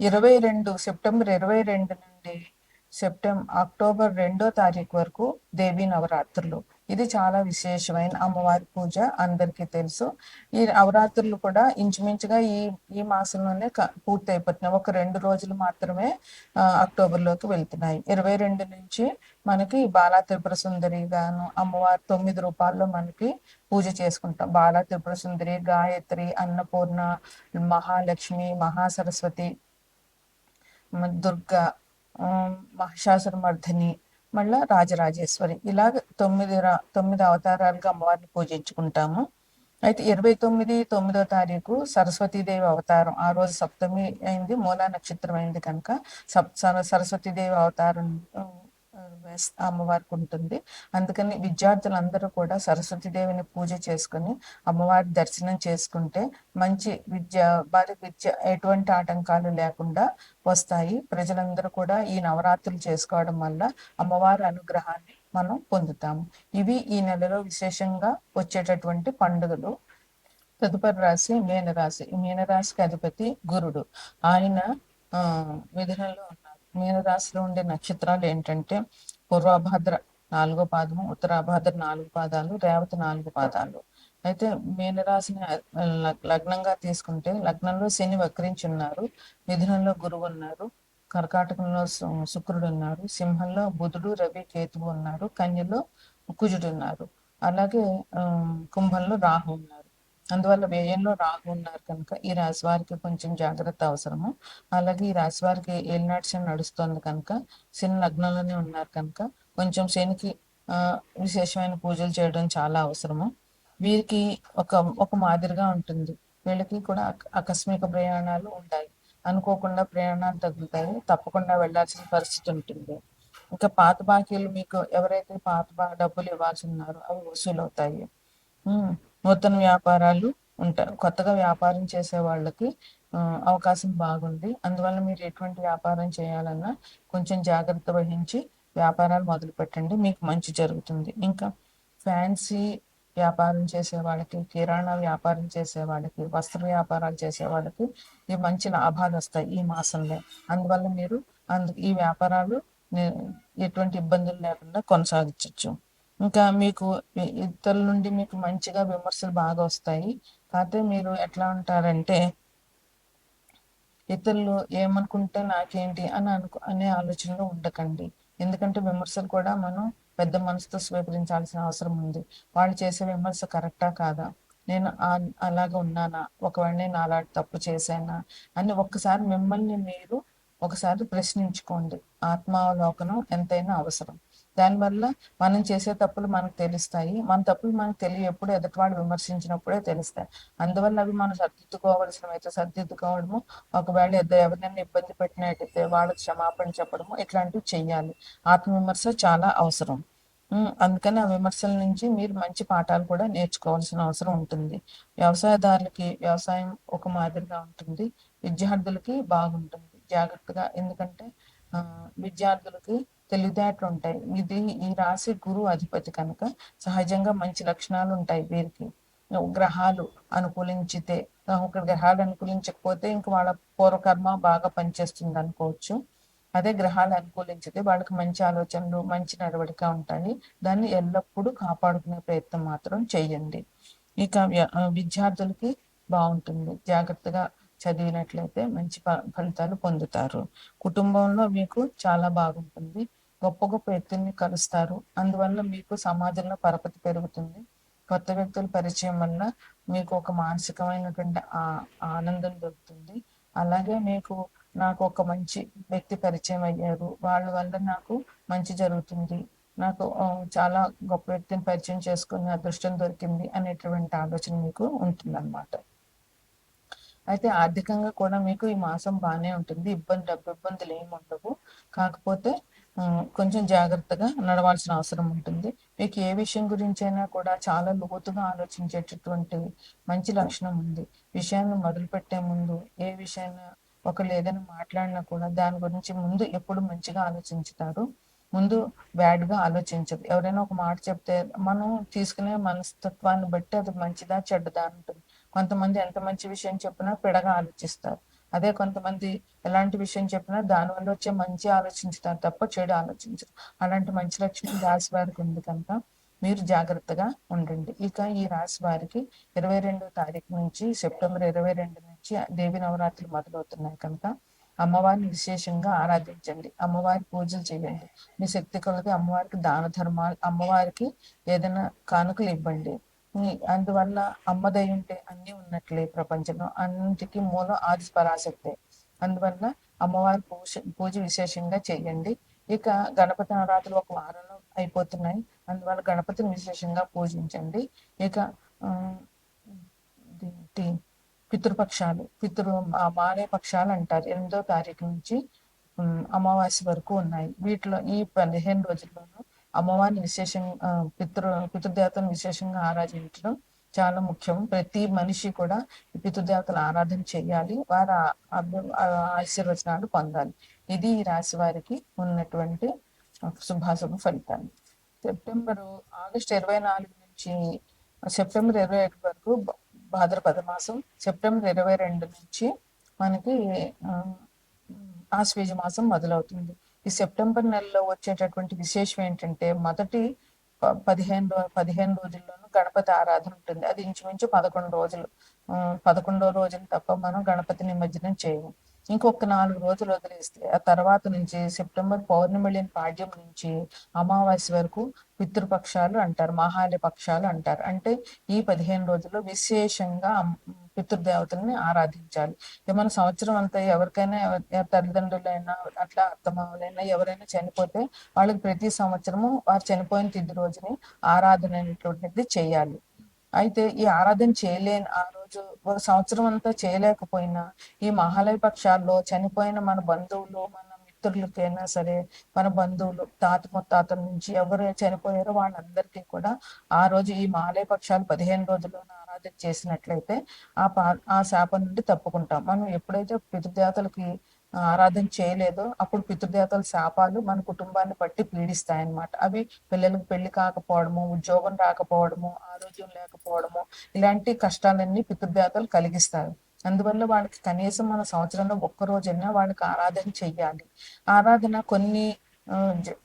ఇరవై రెండు సెప్టెంబర్ ఇరవై రెండు నుండి సెప్టెంబర్ అక్టోబర్ రెండో తారీఖు వరకు దేవీ నవరాత్రులు. ఇది చాలా విశేషమైన అమ్మవారి పూజ అందరికీ తెలుసు. ఈ నవరాత్రులు కూడా ఇంచుమించుగా ఈ ఈ మాసంలోనే క- పూర్తి అయిపోతున్నాయి ఒక రెండు రోజులు మాత్రమే అక్టోబర్లోకి వెళ్తున్నాయి. ఇరవై రెండు నుంచి మనకి బాలా త్రిపుర సుందరి గాను అమ్మవారి తొమ్మిది రూపాల్లో మనకి పూజ చేసుకుంటాం. బాలా త్రిపుర సుందరి గాయత్రి అన్నపూర్ణ మహాలక్ష్మి మహాసరస్వతి దుర్గా మహిషాసురమర్ధిని మళ్ళా రాజరాజేశ్వరి. ఇలాగ తొమ్మిది తొమ్మిది అవతారాలుగా అమ్మవారిని పూజించుకుంటాము. అయితే ఇరవై తొమ్మిది తొమ్మిదో తారీఖు సరస్వతీదేవి అవతారం. ఆ రోజు సప్తమి అయింది మూలా నక్షత్రం అయింది కనుక సప్ సర- సరస్వతీదేవి అవతారం అమ్మవారికి ఉంటుంది అందుకని విద్యార్థులందరూ కూడా సరస్వతి దేవిని పూజ చేసుకుని అమ్మవారి దర్శనం చేసుకుంటే మంచి విద్య వారి విద్య ఎటువంటి ఆటంకాలు లేకుండా వస్తాయి. ప్రజలందరూ కూడా ఈ నవరాత్రులు చేసుకోవడం వల్ల అమ్మవారి అనుగ్రహాన్ని మనం పొందుతాము. ఇవి ఈ నెలలో విశేషంగా వచ్చేటటువంటి పండుగలు. తదుపరి రాశి మీనరాశి. మీనరాశికి అధిపతి గురుడు. ఆయన ఆ మిథునంలో ఉన్న మీనరాశిలో ఉండే నక్షత్రాలు ఏంటంటే పూర్వభద్ర నాలుగో పాదము ఉత్తరాభద్ర నాలుగు పాదాలు రేవతి నాలుగు పాదాలు. అయితే మీనరాశిని లగ్నంగా తీసుకుంటే లగ్నంలో శని వక్రించి ఉన్నారు మిథునంలో గురువు ఉన్నారు కర్కాటకంలో శుక్రుడు ఉన్నారు సింహంలో బుధుడు రవి కేతువు ఉన్నారు కన్యలో కుజుడు ఉన్నారు. అలాగే కుంభంలో రాహు ఉన్నారు. అందువల్ల వ్యయంలో రాహు ఉన్నారు కనుక ఈ రాశి వారికి కొంచెం జాగ్రత్త అవసరము. అలాగే ఈ రాశి వారికి ఏలినాటి శని నడుస్తుంది కనుక శని లగ్నంలోనే ఉన్నారు కనుక కొంచెం శనికి విశేషమైన పూజలు చేయడం చాలా అవసరము. వీరికి ఒక ఒక మాదిరిగా ఉంటుంది. వీళ్ళకి కూడా ఆకస్మిక ప్రయాణాలు ఉంటాయి అనుకోకుండా ప్రయాణాలు తగులుతాయి తప్పకుండా వెళ్ళాల్సిన పరిస్థితి ఉంటుంది. ఇంకా పాత బాకీలు మీకు ఎవరైతే పాత బా- డబ్బులు ఇవ్వాల్సి ఉన్నారో అవి వసూలు అవుతాయి నూతన వ్యాపారాలు ఉంటాయి కొత్తగా వ్యాపారం చేసే వాళ్ళకి అవకాశం బాగుంది. అందువల్ల మీరు ఎటువంటి వ్యాపారం చేయాలన్నా కొంచెం జాగ్రత్త వహించి వ్యాపారాలు మొదలు పెట్టండి. మీకు మంచి జరుగుతుంది. ఇంకా ఫ్యాన్సీ వ్యాపారం చేసే వాళ్ళకి కిరాణా వ్యాపారం చేసే వాళ్ళకి వస్త్ర వ్యాపారాలు చేసే వాళ్ళకి ఇవి మంచి లాభాలు వస్తాయి ఈ మాసంలో. అందువల్ల మీరు అందు ఈ వ్యాపారాలు ఎటువంటి ఇబ్బందులు లేకుండా కొనసాగించవచ్చు ఇంకా మీకు ఇతరుల నుండి మీకు మంచిగా విమర్శలు బాగా వస్తాయి. కాకపోతే మీరు ఎట్లా ఉంటారంటే ఇతరులు ఏమనుకుంటే నాకేంటి అని అనుకు అనే ఆలోచనలో ఉండకండి. ఎందుకంటే విమర్శలు కూడా మనం పెద్ద మనసుతో స్వీకరించాల్సిన అవసరం ఉంది. వాళ్ళు చేసే విమర్శ కరెక్టా కాదా? నేను అలాగ ఉన్నానా? ఒకవేళ నేను అలా తప్పు చేశానా? అని ఒక్కసారి మిమ్మల్ని మీరు ఒకసారి ప్రశ్నించుకోండి. ఆత్మావలోకనం ఎంతైనా అవసరం. దానివల్ల మనం చేసే తప్పులు మనకు తెలుస్తాయి. మన తప్పులు మనకు తెలియప్పుడు ఎదుటివాడు విమర్శించినప్పుడే తెలుస్తాయి. అందువల్ల అవి మనం సర్దిద్దుకోవలసినవైతే సర్దిద్దుకోవడము ఒకవేళ ఇద్దరు ఎవరినైనా ఇబ్బంది పెట్టినట్టయితే వాళ్ళకి క్షమాపణ చెప్పడము ఇట్లాంటివి చెయ్యాలి. ఆత్మవిమర్శ చాలా అవసరం. అందుకని ఆ విమర్శల నుంచి మీరు మంచి పాఠాలు కూడా నేర్చుకోవాల్సిన అవసరం ఉంటుంది. వ్యవసాయదారులకి వ్యవసాయం ఒక మాదిరిగా ఉంటుంది. విద్యార్థులకి బాగుంటుంది. జాగ్రత్తగా ఎందుకంటే విద్యార్థులకి తెలివితేటలు ఉంటాయి ఇది ఈ రాశి గురువు అధిపతి కనుక సహజంగా మంచి లక్షణాలు ఉంటాయి వీరికి గ్రహాలు అనుకూలించితే ఒక గ్రహాలు అనుకూలించకపోతే ఇంక వాళ్ళ పూర్వకర్మ బాగా పనిచేస్తుంది అనుకోవచ్చు అదే గ్రహాలు అనుకూలించితే వాళ్ళకి మంచి ఆలోచనలు మంచి నడవడిక ఉంటాయి. దాన్ని ఎల్లప్పుడూ కాపాడుకునే ప్రయత్నం మాత్రం చేయండి. ఇక విద్యార్థులకి బాగుంటుంది. జాగ్రత్తగా చదివినట్లయితే మంచి ఫ- ఫలితాలు పొందుతారు. కుటుంబంలో మీకు చాలా బాగుంటుంది. గొప్ప గొప్ప వ్యక్తుల్ని కలుస్తారు. అందువల్ల మీకు సమాజంలో పరపతి పెరుగుతుంది. కొత్త వ్యక్తుల పరిచయం వల్ల మీకు ఒక మానసికమైనటువంటి ఆ ఆనందం దొరుకుతుంది. అలాగే మీకు నాకు ఒక మంచి వ్యక్తి పరిచయం అయ్యారు. వాళ్ళ వల్ల నాకు మంచి జరుగుతుంది. నాకు చాలా గొప్ప వ్యక్తిని పరిచయం చేసుకునే అదృష్టం దొరికింది అనేటువంటి ఆలోచన మీకు ఉంటుందన్నమాట. అయితే ఆర్థికంగా కూడా మీకు ఈ మాసం బాగానే ఉంటుంది. ఇబ్బంది డబ్బు ఇబ్బందులు ఏమి ఉండవు కాకపోతే కొంచెం జాగ్రత్తగా నడవాల్సిన అవసరం ఉంటుంది. మీకు ఏ విషయం గురించి అయినా కూడా చాలా లోతుగా ఆలోచించేటటువంటి మంచి లక్షణం ఉంది. విషయాన్ని మొదలు పెట్టే ముందు ఏ విషయాన్ని ఒకళ్ళు ఏదైనా మాట్లాడినా కూడా దాని గురించి ముందు ఎప్పుడు మంచిగా ఆలోచించుతారు. ముందు బ్యాడ్గా ఆలోచించదు ఎవరైనా ఒక మాట చెప్తే మనం తీసుకునే మనస్తత్వాన్ని బట్టి అది మంచిదా చెడ్డదా ఉంటుంది కొంతమంది ఎంత మంచి విషయం చెప్పినా పిడగా ఆలోచిస్తారు. అదే కొంతమంది ఎలాంటి విషయం చెప్పినా దాని వల్ల వచ్చే మంచి ఆలోచించుతారు తప్ప చెడు ఆలోచించరు. అలాంటి మంచి లక్షణం రాశి వారికి ఉంది కనుక మీరు జాగ్రత్తగా ఉండండి. ఇక ఈ రాశి వారికి ఇరవై రెండో తారీఖు నుంచి సెప్టెంబర్ ఇరవై రెండు నుంచి దేవి నవరాత్రులు మొదలవుతున్నాయి కనుక అమ్మవారిని విశేషంగా ఆరాధించండి. అమ్మవారి పూజలు చేయండి. మీ శక్తి కొలది అమ్మవారికి దాన ధర్మాలు అమ్మవారికి ఏదైనా కానుకలు ఇవ్వండి. అందువల్ల అమ్మదై ఉంటే అన్ని ఉన్నట్లే ప్రపంచంలో. అన్నింటికి మూలం ఆది పరాశక్తే అందువల్ల అమ్మవారి పూజ పూజ విశేషంగా చేయండి. ఇక గణపతి నవరాత్రులు ఒక వారంలో అయిపోతున్నాయి. అందువల్ల గణపతిని విశేషంగా పూజించండి. ఇక పితృపక్షాలు. పితృ మారే మానే పక్షాలు అంటారు. ఎనిమిదో తారీఖు నుంచి అమావాస్య వరకు ఉన్నాయి. వీటిలో ఈ పదిహేను రోజుల్లోనూ అమ్మవారిని విశేషంగా పితృ పితృదేవతను విశేషంగా ఆరాధించడం చాలా ముఖ్యం. ప్రతి మనిషి కూడా ఈ పితృదేవతల ఆరాధన చేయాలి. వారి ఆశీర్వచనాలు పొందాలి. ఇది ఈ రాశి వారికి ఉన్నటువంటి శుభాశుభ ఫలితాలు. సెప్టెంబర్ ఆగస్ట్ ఇరవై నాలుగు నుంచి సెప్టెంబర్ ఇరవై ఒకటి వరకు భాద్రపద మాసం సెప్టెంబర్ ఇరవై రెండు నుంచి మనకి ఆశ్వేజ మాసం మొదలవుతుంది. ఈ సెప్టెంబర్ నెలలో వచ్చేటటువంటి విశేషం ఏంటంటే మొదటి ప- పదిహేను రో- పదిహేను రోజుల్లోనూ గణపతి ఆరాధన ఉంటుంది. అది ఇంచుమించు పదకొండు రోజులు. పదకొండో రోజులు తప్ప మనం గణపతి నిమజ్జనం చేయము. ఇంకొక నాలుగు రోజులు వదిలేస్తే ఆ తర్వాత నుంచి సెప్టెంబర్ పౌర్ణమి లేని పాడ్యం నుంచి అమావాస్య వరకు పితృపక్షాలు అంటారు మహాలయ పక్షాలు అంటారు. అంటే ఈ పదిహేను రోజుల్లో విశేషంగా పితృదేవతల్ని ఆరాధించాలి. ఏమైనా సంవత్సరం అంతా ఎవరికైనా తల్లిదండ్రులైనా అట్లా అత్తమామలైనా ఎవరైనా చనిపోతే వాళ్ళకి ప్రతి సంవత్సరము వారు చనిపోయిన తిది రోజుని ఆరాధన అనేటువంటిది చేయాలి. అయితే ఈ ఆరాధన చేయలేని ఆ రోజు ఒక సంవత్సరం అంతా చేయలేకపోయినా ఈ మహాలయ పక్షాల్లో చనిపోయిన మన బంధువులు మన మిత్రులకైనా సరే మన బంధువులు తాత ముత్తాతల నుంచి ఎవరు చనిపోయారో వాళ్ళందరికీ కూడా ఆ రోజు ఈ మహాలయ పక్షాలు పదిహేను రోజుల్లో ప్రార్థన చేసినట్లయితే ఆ పా ఆ శాపం నుండి తప్పుకుంటాం. మనం ఎప్పుడైతే పితృదేవతలకి ఆరాధన చేయలేదో అప్పుడు పితృదేవతల శాపాలు మన కుటుంబాన్ని బట్టి పీడిస్తాయన్నమాట. అవి పిల్లలకు పెళ్ళి కాకపోవడము ఉద్యోగం రాకపోవడము ఆరోగ్యం లేకపోవడము ఇలాంటి కష్టాలన్నీ పితృదేవతలు కలిగిస్తారు. అందువల్ల వాళ్ళకి కనీసం మన సంవత్సరంలో ఒక్క రోజైనా వాళ్ళకి ఆరాధన చెయ్యాలి. ఆరాధన కొన్ని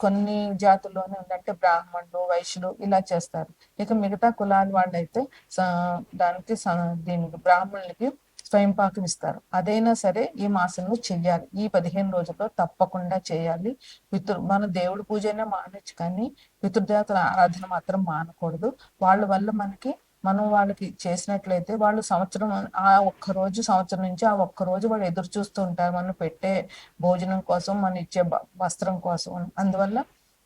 కొన్ని జాతుల్లోనే ఉందంటే బ్రాహ్మణులు వైశ్యులు ఇలా చేస్తారు. ఇక మిగతా కులాల వాళ్ళు అయితే దానికి దీనికి బ్రాహ్మణులకి స్వయంపాకం ఇస్తారు. అదైనా సరే ఈ మాసంలో చెయ్యాలి. ఈ పదిహేను రోజుల్లో తప్పకుండా చేయాలి. పితృ మన దేవుడి పూజనే మానచ్చు కానీ పితృదేవతల ఆరాధన మాత్రం మానకూడదు. వాళ్ళ వల్ల మనకి మనం వాళ్ళకి చేసినట్లయితే వాళ్ళు సంవత్సరం ఆ ఒక్క రోజు సంవత్సరం నుంచి ఆ ఒక్క రోజు వాళ్ళు ఎదురు చూస్తూ ఉంటారు. మనం పెట్టే భోజనం కోసం మనం ఇచ్చే వస్త్రం కోసం. అందువల్ల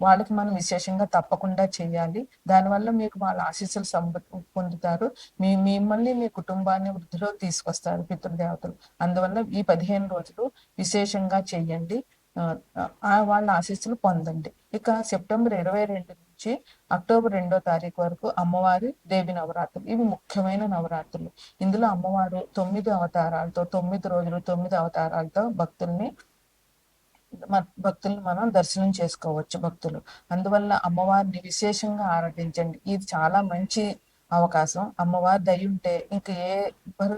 వాళ్ళకి మనం విశేషంగా తప్పకుండా చేయాలి. దానివల్ల మీకు వాళ్ళ ఆశీస్సులు సంబ పొందుతారు. మీ మిమ్మల్ని మీ కుటుంబాన్ని వృద్ధిలో తీసుకొస్తారు పితృదేవతలు. అందువల్ల ఈ పదిహేను రోజులు విశేషంగా చేయండి. ఆ వాళ్ళ ఆశీస్సులు పొందండి. ఇక సెప్టెంబర్ ఇరవై రెండు నుంచి అక్టోబర్ రెండో తారీఖు వరకు అమ్మవారి దేవి నవరాత్రులు. ఇవి ముఖ్యమైన నవరాత్రులు. ఇందులో అమ్మవారు తొమ్మిది అవతారాలతో తొమ్మిది రోజులు తొమ్మిది అవతారాలతో భక్తుల్ని భక్తులను మనం దర్శనం చేసుకోవచ్చు భక్తులు. అందువల్ల అమ్మవారిని విశేషంగా ఆరాధించండి. ఇది చాలా మంచి అవకాశం. అమ్మవారి దయ ఉంటే ఇంక ఏ ఎవరు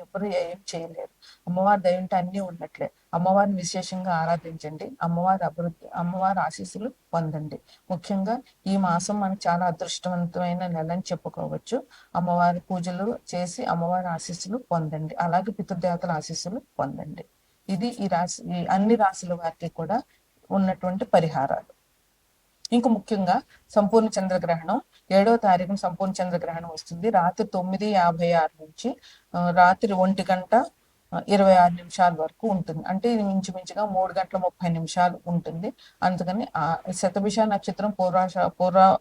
ఎవరు ఏం చేయలేరు. అమ్మవారి దయ ఉంటే అన్నీ ఉన్నట్లే అమ్మవారిని విశేషంగా ఆరాధించండి. అమ్మవారి అభివృద్ధి అమ్మవారి ఆశీస్సులు పొందండి. ముఖ్యంగా ఈ మాసం మనకు చాలా అదృష్టవంతమైన నెల అని చెప్పుకోవచ్చు. అమ్మవారి పూజలు చేసి అమ్మవారి ఆశీస్సులు పొందండి. అలాగే పితృదేవతల ఆశీస్సులు పొందండి. ఇది ఈ రాశి అన్ని రాశుల వారికి కూడా ఉన్నటువంటి పరిహారాలు. ఇంకా ముఖ్యంగా సంపూర్ణ చంద్రగ్రహణం. ఏడవ తారీఖున సంపూర్ణ చంద్రగ్రహణం వస్తుంది. రాత్రి తొమ్మిది యాభై ఆరు నుంచి రాత్రి ఒంటి గంట ఇరవై ఆరు నిమిషాల వరకు ఉంటుంది. అంటే ఇది ఇంచుమించుగా మూడు గంటల ముప్పై నిమిషాలు ఉంటుంది. అందుకని ఆ శతభిష నక్షత్రం పూర్వాష పూర్వ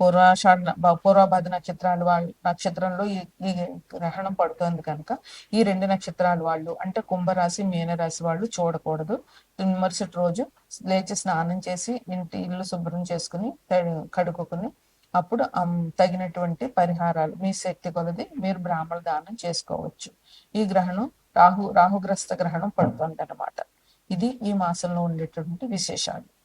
పూర్వాషాఢ బ- పూర్వభాద నక్షత్రాలు వాళ్ళ నక్షత్రంలో ఈ ఈ గ్రహణం పడుతుంది కనుక ఈ రెండు నక్షత్రాలు వాళ్ళు అంటే కుంభరాశి మీనరాశి వాళ్ళు చూడకూడదు. మరుసటి రోజు లేచి స్నానం చేసి ఇంటి ఇల్లు శుభ్రం చేసుకుని కడుక్కుని అప్పుడు తగినటువంటి పరిహారాలు మీ శక్తి కొలది మీరు బ్రాహ్మణ దానం చేసుకోవచ్చు. ఈ గ్రహణం రాహు రాహుగ్రస్త గ్రహణం పడుతుంది అనమాట ఇది ఈ మాసంలో ఉండేటటువంటి విశేషాలు.